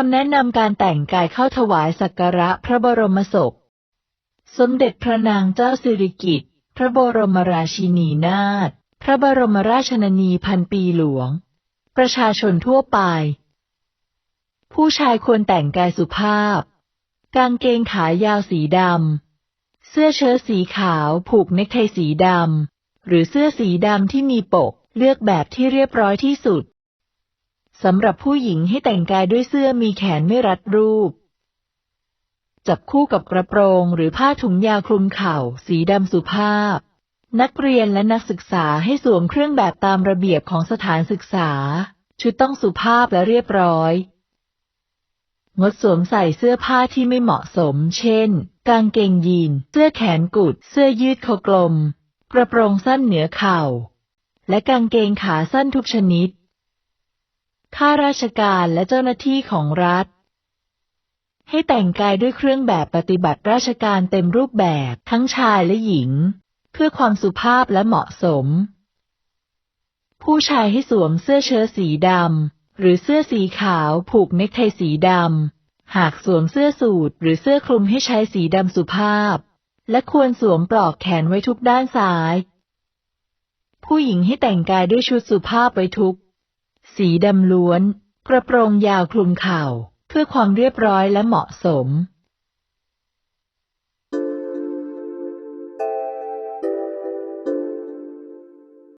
คำแนะนำการแต่งกายเข้าถวายสักการะพระบรมศพ สมเด็จพระนางเจ้าสิริกิติ์ พระบรมราชินีนาถ พระบรมราชนนีพันปีหลวง ประชาชนทั่วไป ผู้ชายควรแต่งกายสุภาพ กางเกงขายาวสีดำ เสื้อเชิ้ตสีขาวผูกเนคไทสีดำ หรือเสื้อสีดำที่มีปก เลือกแบบที่เรียบร้อยที่สุด สำหรับผู้หญิงให้แต่งกายด้วยเสื้อมีแขนไม่รัดรูป จับคู่กับกระโปรงหรือผ้าถุงยาวคลุมเข่า สีดำสุภาพ นักเรียนและนักศึกษาให้สวมเครื่องแบบตามระเบียบของสถานศึกษา ชุดต้องสุภาพและเรียบร้อย งดสวมใส่เสื้อผ้าที่ไม่เหมาะสม เช่น กางเกงยีน เสื้อแขนกุด เสื้อยืดคอกลม กระโปรงสั้นเหนือเข่า และกางเกงขาสั้นทุกชนิด ข้าราชการและเจ้าหน้าที่ของรัฐ ให้แต่งกายด้วยเครื่องแบบปฏิบัติราชการเต็มรูปแบบทั้งชายและหญิง เพื่อความสุภาพและเหมาะสม ผู้ชายให้สวมเสื้อเชิ้ตสีดำหรือเสื้อสีขาวผูกเนคไทสีดำหากสวมเสื้อสูทหรือเสื้อคลุมให้ใช้สีดำสุภาพ และควรสวมปลอกแขนไว้ทุกด้านซ้าย ผู้หญิงให้แต่งกายด้วยชุดสุภาพไว้ทุก สีดำล้วน กระโปรงยาวคลุมเข่า เพื่อความเรียบร้อยและเหมาะสม